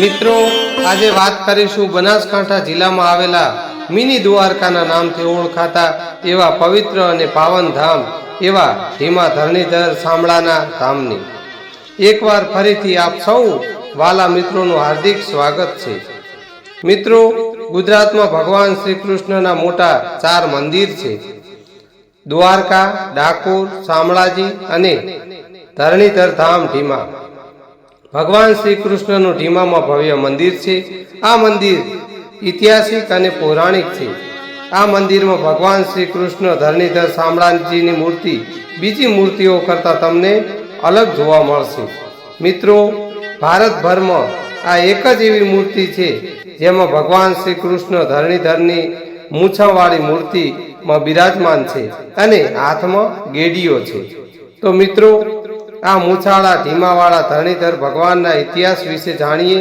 મિત્રો, આજે વાત કરીશું બનાસકાંઠા જિલ્લામાં આવેલા મિની દ્વારકાના નામથી ઓળખાતા એવા પવિત્ર અને પાવન ધામ એવા ધીમા ધરણીધર શામળાના ધામની. એકવાર ફરીથી આપ સૌ વાલા મિત્રોનું હાર્દિક સ્વાગત છે. મિત્રો, ગુજરાતમાં ભગવાન શ્રી કૃષ્ણના મોટા ચાર મંદિર છે. દ્વારકા, ડાકોર, શામળાજી અને ધરણીધર ધામ ઢીમા ભગવાન શ્રી કૃષ્ણનું ઢીમામાં ભવ્ય મંદિર છે. આ મંદિર ઐતિહાસિક અને પૌરાણિક છે. આ મંદિરમાં ભગવાન શ્રી કૃષ્ણ ધરણીધર શામળાજીની મૂર્તિ, બીજી મૂર્તિઓ કરતાં તમને અલગ જોવા મળશે. મિત્રો, ભારતભરમાં આ એક જ એવી મૂર્તિ છે, જેમાં ભગવાન શ્રી કૃષ્ણ ધરણીધરની મૂછાવાળી મૂર્તિમાં બિરાજમાન છે અને હાથમાં ગેડીઓ છે. તો મિત્રો આ મૂછાળા ધીમાવાળા ધરણીધર ભગવાનના ઇતિહાસ વિશે જાણીએ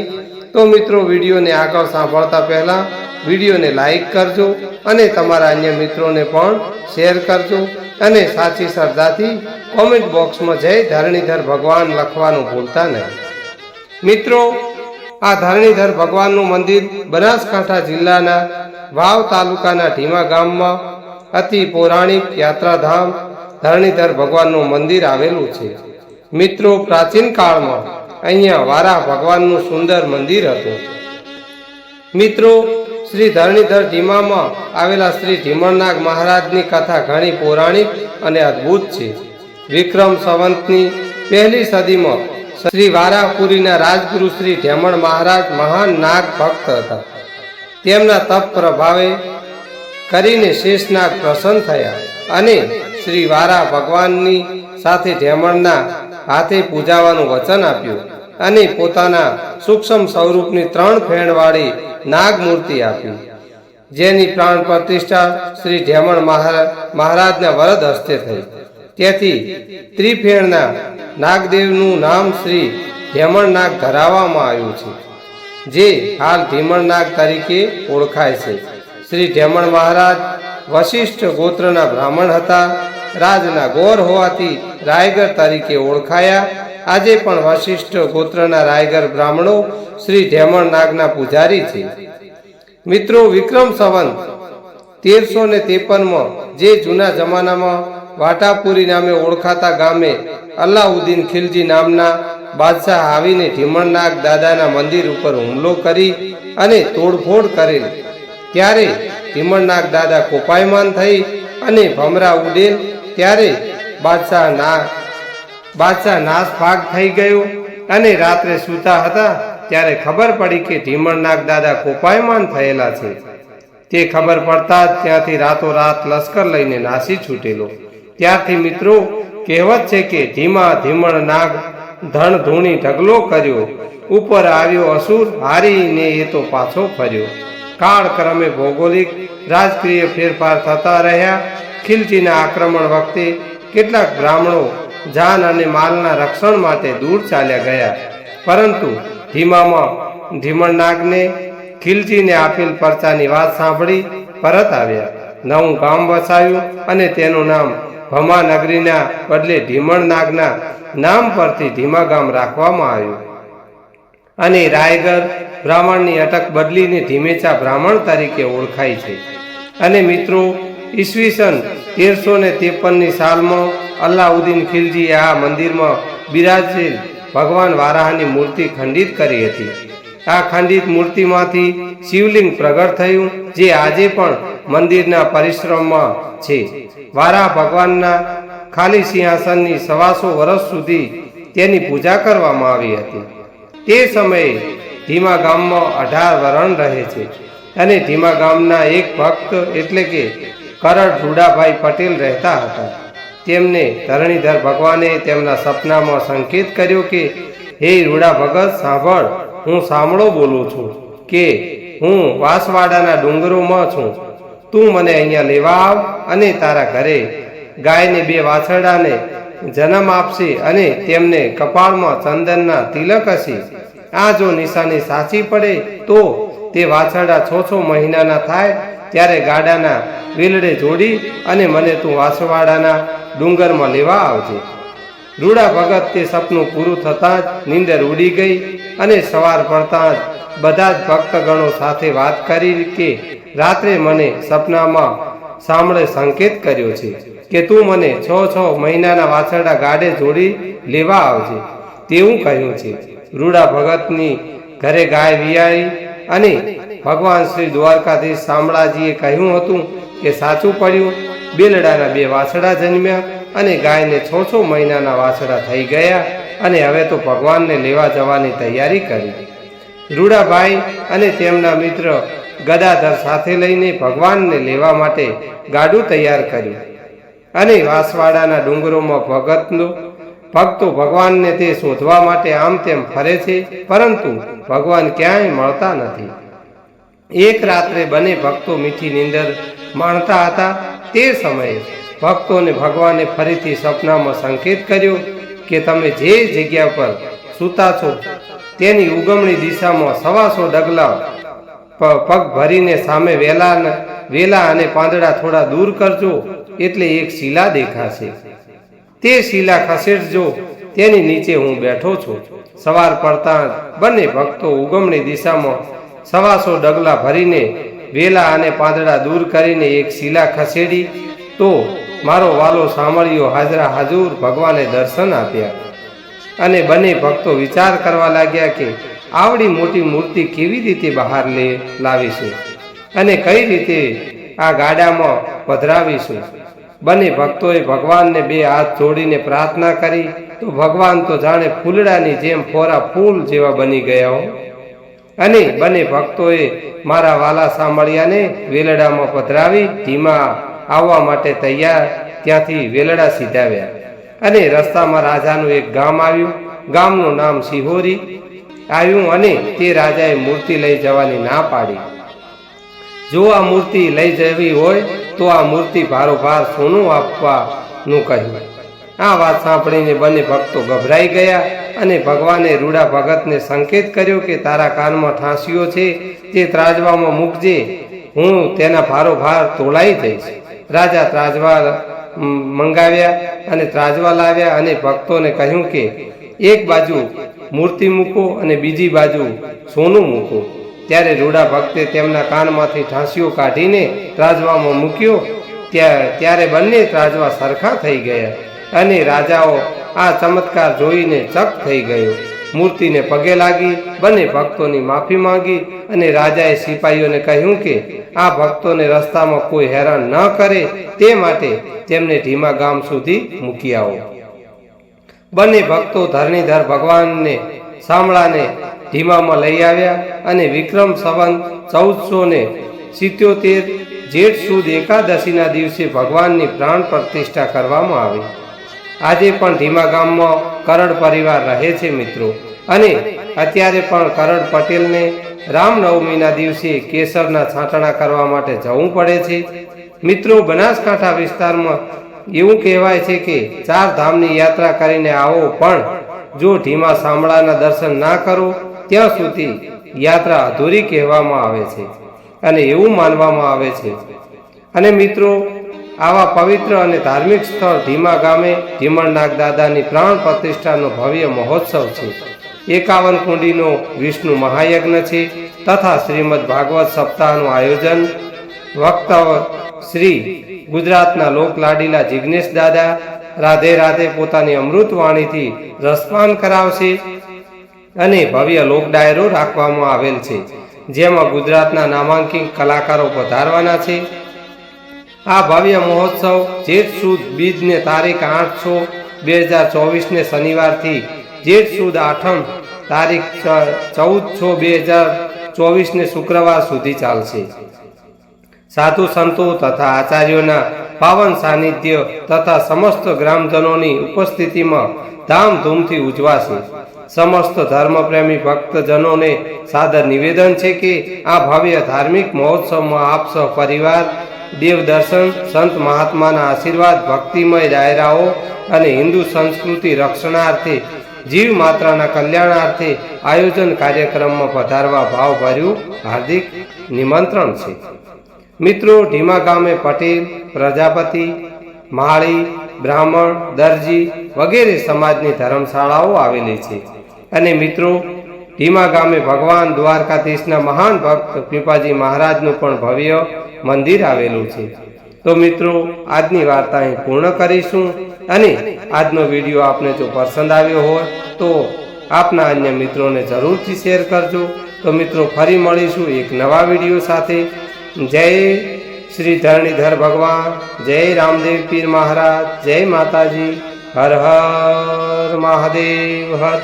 તો મિત્રો વિડીયોને આગળ સાંભળતા પહેલાં વિડીયોને લાઈક કરજો અને તમારા અન્ય મિત્રોને પણ શેર કરજો અને સાચી શ્રદ્ધાથી કોમેન્ટ બોક્સમાં જય ધરણીધર ભગવાન લખવાનું ભૂલતા નહીં. મિત્રો, આ ધરણીધર ભગવાનનું મંદિર બનાસકાંઠા જિલ્લાના વાવ તાલુકાના ઢીમા ગામમાં અતિ પૌરાણિક યાત્રાધામ ધરણીધર ભગવાનનું મંદિર આવેલું છે. મિત્રો, પ્રાચીન કાળમાં અહીંયા વારા ભગવાનનું સુંદર મંદિર હતું. મિત્રો, શ્રી ધરણીધર ધીમામાં આવેલા શ્રી ધીમણનાગ મહારાજની કથા ઘણી પૌરાણિક અને અદ્ભુત છે. વિક્રમ સંવંતની પહેલી સદીમાં શ્રી વારાપુરીના રાજગુરુ શ્રી ઢેમણ મહારાજ મહાન નાગ ભક્ત હતા. તેમના તપ પ્રભાવે કરીને શેષનાગ પ્રસન્ન થયા અને શ્રી વારા ભગવાનની સાથે ઢેમણના હાથે પૂજાવાનું વચન આપ્યું અને પોતાના સૂક્ષ્મ સ્વરૂપની ત્રણ ફેણવાળી નાગ મૂર્તિ આપી. જેની પ્રાણ પ્રતિષ્ઠા શ્રી ઢેમણ મહારાજના વરદ હસ્તે થઈ. તેથી ત્રિફેણના નાગદેવનું નામ શ્રી ઢેમણ નાગ ધરાવવામાં આવ્યું છે, જે હાલ ઢીમણ નાગ તરીકે ઓળખાય છે. શ્રી ઢેમણ મહારાજ વશિષ્ઠ ગોત્રના બ્રાહ્મણ હતા, રાજના ગોર હોવાથી રાયગર તરીકે ઓળખાયા. આજે પણ વશિષ્ઠ ગોત્રના રાયગર બ્રાહ્મણો શ્રી ઢેમણ નાગના પૂજારી છે. મિત્રો, વિક્રમ સંવંત, તેરસો ને ત્રેપનમાં જે જૂના જમાનામાં વાટાપુરી નામે ઓળખાતા ગામે અલ્લાઉદ્દીન ખિલજી નામના બાદશાહ આવીને ઢીમણનાગ દાદાના મંદિર ઉપર હુમલો કરી અને તોડફોડ કરેલ. ત્યારે ઢીમણનાગ દાદા કોપાયમાન થઈ અને ભમરા ઉડેલ. ત્યારે બાદશાહ ના બાદશાહ નાશ ભાગ થઈ ગયો અને રાત્રે સૂતા હતા ત્યારે ખબર પડી કે ધીમણનાગ દાદા કોપાયમાન થયેલા છે. તે ખબર પડતા જ ત્યાંથી રાતોરાત લશ્કર લઈને નાસી છૂટેલો. ત્યારથી મિત્રો, કહેવત છે કે ધીમા ધીમણ નાગ ધણ ધૂણી ઢગલો કર્યો. ઉપર આવ્યો અસુર, હારીને એ તો પાછો ફર્યો. કાળ ક્રમે ભૌગોલિક રાજકીય ફેરફાર થતા રહ્યા. ખિલજીના આક્રમણ વખતે કેટલાક બ્રાહ્મણો જાન અને માલના રક્ષણ માટે દૂર ચાલ્યા ગયા. પરંતુ ધીમામાં ધીમણનાગને ખિલજીને આપેલ પરચાની વાત સાંભળી પરત આવ્યા. નવું ગામ વસાવ્યું અને તેનું નામ ભમા નગરીના બદલે ધીમણનાગના નામ પરથી ધીમા ગામ રાખવામાં આવ્યું. અને રાયગર બ્રાહ્મણની અટક બદલીને ધીમેચા બ્રાહ્મણ તરીકે ઓળખાય છે. અને મિત્રો ઈસવીસન તેરસો ને ત્રેપનની સાલમાં અલ્લાઉદ્દીન ખિલજીએ આ મંદિરમાં બિરાજેલ ભગવાન વારાહની મૂર્તિ ખંડિત કરી હતી. આ ખંડિત મૂર્તિમાંથી શિવલિંગ પ્રગટ થયું, જે આજે પણ મંદિરના પરિશ્રમમાં છે. વારા ભગવાનના ખાલી સિંહાસનની સવાસો વર્ષ સુધી તેની પૂજા કરવામાં આવી હતી. તે સમયે ધીમા ગામમાં અઢાર વરણ રહે છે અને ધીમા ગામના એક ભક્ત એટલે કે કરડ રૂડાભાઈ પટેલ રહેતા હતા. તેમને ધરણીધર ભગવાને તેમના સપનામાં સંકેત કર્યો કે, હે રૂડા ભગત, સાંભળ, હું સાંભળો બોલું છું કે, હું વાસવાડાના ડુંગરોમાં છું. તું મને અહીંયા લેવા આવ અને તારા ઘરે ગાયને બે વાછરડાને જન્મ આપશે અને તેમને કપાળમાં ચંદનના તિલક હશે. આ જો નિશાની સાચી પડે તો તે વાછરડા છ છ મહિનાના થાય ત્યારે ગાડાના વેલડે જોડી અને મને તું વાસવાડાના ડુંગરમાં લેવા આવજે. રૂડા ભગત તે સપનું પૂરું થતાં જ નીંદર ઉડી ગઈ અને સવાર પડતાં જ બધા જ ભક્તગણો સાથે વાત કરી કે રાત્રે મને સપનામાં સાંભળે સંકેત કર્યો છે કે તું મને છ છ મહિનાના વાછરડા ગાડે જોડી લેવા આવજે. તેવું કહ્યું છે. રૂડા ભગતની ઘરે ગાય વિયાળી અને ભગવાન શ્રી દ્વારકાધીશ શામળાજીએ કહ્યું હતું કે સાચું પડ્યું, બેલડાના બે વાછડા જન્મ્યા અને ગાયને છ છ મહિનાના વાછડા થઈ ગયા અને હવે તો ભગવાનને લેવા જવાની તૈયારી કરી. રૂડાભાઈ અને તેમના મિત્ર ગદાધર સાથે લઈને ભગવાનને લેવા માટે ગાડું તૈયાર કર્યું અને વાસવાડાના ડુંગરોમાં ભગતનો ભક્તો ભગવાનને તે શોધવા માટે આમ તેમ ફરે છે, પરંતુ ભગવાન ક્યાંય મળતા નથી. એક રાત્રે બંને ભક્તો મીઠી નીંદર માણતા હતા. તે સમયે ભક્તોને ભગવાને ફરીથી સપનામાં સંકેત કર્યો કે તમે જે જગ્યા પર સૂતા છો, તેની ઉગમણી દિશામાં સવાસો ડગલા પગ ભરીને સામે વેલા વેલા અને પાંદડા થોડા દૂર કરજો, એટલે એક શિલા દેખાશે. તે શિલા ખસેડજો, તેની નીચે હું બેઠો છું. સવાર પડતા બંને ભક્તો ઉગમણી દિશામાં સવાસો ડગલા ભરીને વેલા અને પાંદડા દૂર કરીને એક શિલા ખસેડી, તો મારો વાલો સાંભળ્યો હાજરા હાજુર ભગવાને દર્શન આપ્યા. અને બંને ભક્તો વિચાર કરવા લાગ્યા કે આવડી મોટી મૂર્તિ કેવી રીતે બહાર લે, લાવીશું અને કઈ રીતે આ ગાડામાં પધરાવીશું. બંને ભક્તોએ ભગવાનને બે હાથ જોડીને પ્રાર્થના કરી. તો ભગવાન તો જાણે ફૂલડાની જેમ ફોરા ફૂલ જેવા બની ગયા હો. અને બંને ભક્તોએ મારા વાલા સાંભળ્યાને વેલડામાં પધરાવી ધીમા આવવા માટે તૈયાર ત્યાંથી વેલડા સીધાવ્યા. અને રસ્તામાં રાજાનું એક ગામ આવ્યું. ગામનું નામ સિહોરી આવ્યું અને તે રાજાએ મૂર્તિ લઈ જવાની ના પાડી. જો આ મૂર્તિ લઈ જવી હોય, તો આ મૂર્તિ ભારોભાર સોનું આપવાનું કહ્યું. આ વાત સાંભળીને બંને ભક્તો ગભરાઈ ગયા અને ભગવાને રૂડા ભગતને સંકેત કર્યો કે તારા કાનમાં ઠાંસીઓ છે તે ત્રાજવામાં મૂકજે. હું તેના ભારોભાર તોલાઈ જઈશ. રાજા ત્રાજવા મંગાવ્યા અને ત્રાજવા લાવ્યા અને ભક્તોને કહ્યું કે, એક બાજુ મૂર્તિ મૂકો અને બીજી બાજુ સોનું મૂકો. ત્યારે રૂડા ભક્તે તેમના કાનમાંથી ઠાંસીઓ કાઢીને ત્રાજવામાં મૂક્યો. ત્યાં, ત્યારે બંને ત્રાજવા સરખા થઈ ગયા અને રાજાઓ આ ચમત્કાર જોઈને ચક થઈ ગયો. મૂર્તિને પગે લાગી, બંને ભક્તોની માફી માંગી અને રાજાએ સિપાહીઓને કહ્યું કે આ ભક્તોને રસ્તામાં કોઈ હેરાન ન કરે, તે માટે તેમને ધીમા ગામ સુધી મૂકી આવો. બંને ભક્તો ધરણીધર ભગવાનને સાંભળાને ધીમામાં લઈ આવ્યા અને વિક્રમ સંવંત ચૌદસો ને સિત્યોતેર જેઠ સુદ એકાદશીના દિવસે ભગવાનની પ્રાણ પ્રતિષ્ઠા કરવામાં આવી. આજે પણ ધીમા ગામમાં કરડ પરિવાર રહે છે મિત્રો. અને અત્યારે પણ કરડ પટેલને રામનવમીના દિવસે કેસરના છાંટણા કરવા માટે જવું પડે છે. મિત્રો, બનાસકાંઠા વિસ્તારમાં એવું કહેવાય છે કે ચાર ધામની યાત્રા કરીને આવો પણ જો ધીમા શામળાના દર્શન ના કરો ત્યાં સુધી યાત્રા અધૂરી કહેવામાં આવે છે અને એવું માનવામાં આવે છે. અને મિત્રો, આવા પવિત્ર અને ધાર્મિક સ્થળ ધીમા ગામે ધીમણનાગ દાદાની પ્રાણ પ્રતિષ્ઠાનો ભવ્ય મહોત્સવ છે. એકાવન કુંડીનો વિષ્ણુ મહાયજ્ઞ છે તથા શ્રીમદ ભાગવત સપ્તાહનું આયોજન વક્તવ શ્રી ગુજરાતના લોકલાડીલા જિગ્નેશ દાદા રાધે રાધે પોતાની અમૃત વાણીથી રસપાન કરાવશે. અને ભવ્ય લોક ડાયરો રાખવામાં આવેલ છે, જેમાં ગુજરાતના નામાંકિત કલાકારો પધારવાના છે. આ ભવ્ય મહોત્સવ જેઠ સુદ બીજને તારીખ આઠ છ, બે હજાર ચોવીસને શનિવારથી જેઠ સુદ આઠમ તારીખ ચૌદ છ, બે હજાર ચોવીસને શુક્રવાર સુધી ચાલશે. સાધુ સંતો તથા આચાર્યોના પાવન સાનિધ્ય તથા સમસ્ત ગ્રામજનોની ઉપસ્થિતિમાં ધામધૂમથી ઉજવાશે. સમસ્ત ધર્મપ્રેમી ભક્તજનોને સાદર નિવેદન છે કે આ ભવ્ય ધાર્મિક મહોત્સવમાં આપ સહ પરિવાર, દેવ દર્શન, સંત મહાત્માના આશીર્વાદ, ભક્તિમય ડાયરાઓ અને હિન્દુ સંસ્કૃતિ રક્ષણાર્થે, જીવ માત્રાના કલ્યાણાર્થે આયોજન કાર્યક્રમમાં પધારવા ભાવભર્યું હાર્દિક નિમંત્રણ છે. મિત્રો, ઢીમા ગામે પટેલ, પ્રજાપતિ, માળી, બ્રાહ્મણ, દરજી વગેરે સમાજની ધર્મશાળાઓ આવેલી છે. અને મિત્રો ધીમા ગામે ભગવાન દ્વારકાધીશના મહાન ભક્ત પીપાજી મહારાજનું પણ ભવ્ય મંદિર આવેલું છે. તો મિત્રો, આજની વાર્તા અહીં પૂર્ણ કરીશું અને આજનો વીડિયો આપને જો પસંદ આવ્યો હોય તો આપના અન્ય મિત્રોને જરૂરથી શેર કરજો. તો મિત્રો, ફરી મળીશું એક નવા વીડિયો સાથે. જય શ્રી ધરણીધર ભગવાન, જય રામદેવ પીર મહારાજ, જય માતાજી, હર હર મહાદેવ, હર